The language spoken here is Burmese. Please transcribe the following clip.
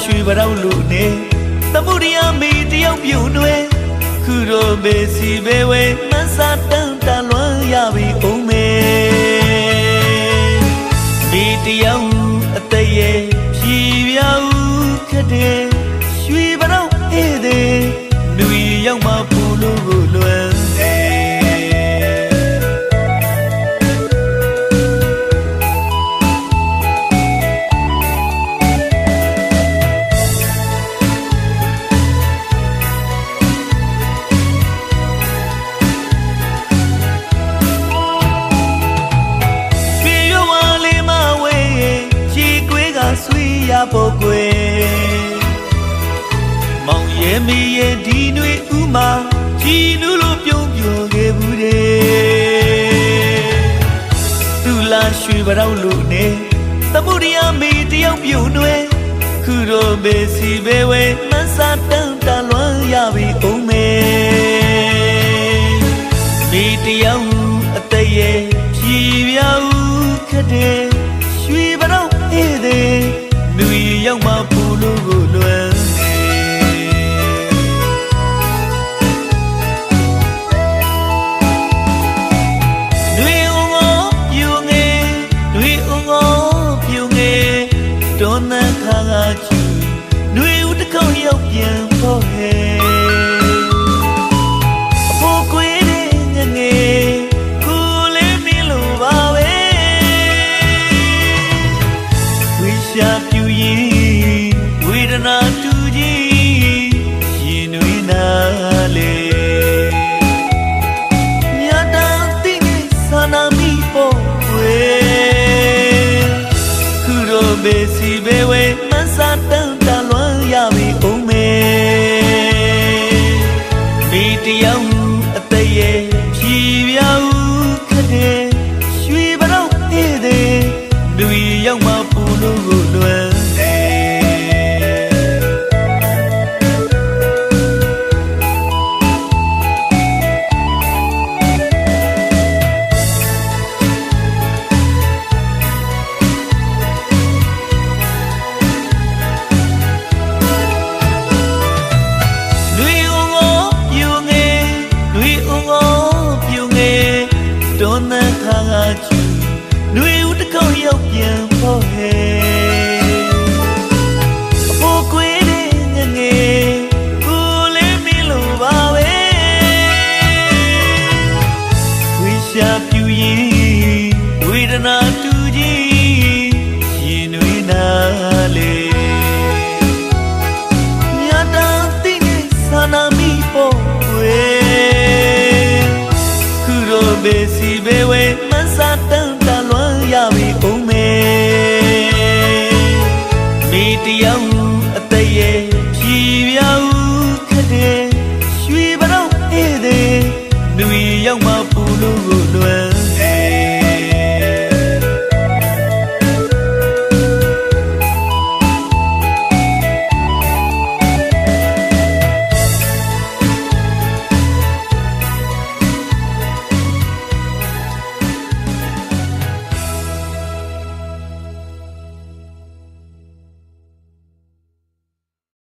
ရွှေပရောက်လို့နေသမုဒိယမေတယောက်ပြုံနွယ်ခုတော့ဘေစီဘေဝဲမဆာတန်တလွမ်းရပြီအောင်မေမေတယောက်အသက်ရဲ့ဖြီပြောက်ခက်တဲ့ရွှေပရောက်ဧည့်သည် လာရွှေပရောက်လို့နေသမုဒိယမေတယောက်ပြုံနွယ်ခုတော့ဘေစီဘေဝဲမဆာတန်တလွမ်းရပြီအောင်မေမေတယောက်အသက်ရဲ့ဖြီပြောက်ခက်တဲ့ နခါကချူတွေဦးတစ်ခေါက်ရောက်ပြန်ဖို့ဟဲ့ ဘေစီဘေဝဲမဆာတန်တလွမ်းရပြီအောင်မေမိတယောက်အသက် ရောက်ပြန်ဖို့ဟဲ့အဖို့ကွေးတဲ့ငငယ်ကိုလေးမင်းလိုပါပဲဝိရှာပြူရင်ဝေဒနာတူကြီးရင်တွေနာလေမြတ်တာတိနေဆန္ဒမိပေါ်ွယ်ခုတော့ဘေစီဘေဝဲမ